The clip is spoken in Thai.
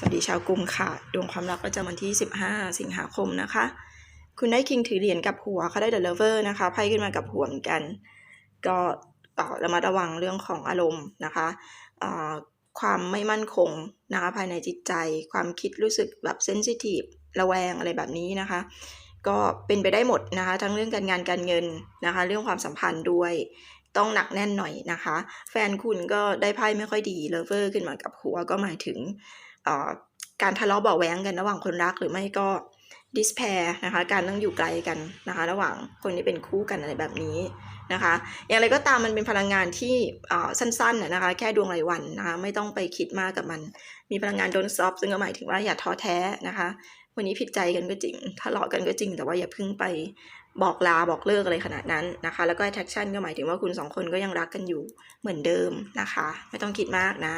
สวัสดีชาวกลุ่มค่ะดวงความรักประจำวันที่ 15 สิงหาคมนะคะ คุณได้คิงถือเหรียญกับหัวเขาได้เดอะเลเวอร์นะคะไพ่ขึ้นมากับหัวเหมือนกัน ก็เอ่อระมัดระวังเรื่องของอารมณ์นะคะความไม่มั่นคงนะคะภายในจิตใจ ความคิดรู้สึกแบบเซนซิทีฟระแวงอะไรแบบนี้นะคะ ก็เป็นไปได้หมดนะคะ ทั้งเรื่องการงานการเงินนะคะ เรื่องความสัมพันธ์ด้วยต้องหนักแน่นหน่อยนะคะ แฟนคุณก็ได้ไพ่ไม่ค่อยดีเลเวอร์ขึ้นมากับหัวก็หมายถึง การทะเลาะเบาแว้งกันระหว่างคนรักหรือไม่ก็ดิสแพร์นะคะ การต้องอยู่ไกลกันนะคะ ระหว่างคนที่เป็นคู่กันอะไรแบบนี้นะคะ อย่างไรก็ตามมันเป็นพลังงานที่สั้นๆนะนะคะ แค่ดวงรายวันนะคะ ไม่ต้องไปคิดมากกับมัน มีพลังงานโดนซอฟซึ่งก็หมายถึงว่าอย่าท้อแท้นะคะ วันนี้ผิดใจกันก็จริง ทะเลาะกันก็จริง แต่ว่าอย่าพิ่งไปบอกลาบอกเลิกอะไรขนาดนั้นนะคะ แล้วก็ attraction ก็หมายถึงว่าคุณสองคนก็ยังรักกันอยู่เหมือนเดิมนะคะ ไม่ต้องคิดมากนะ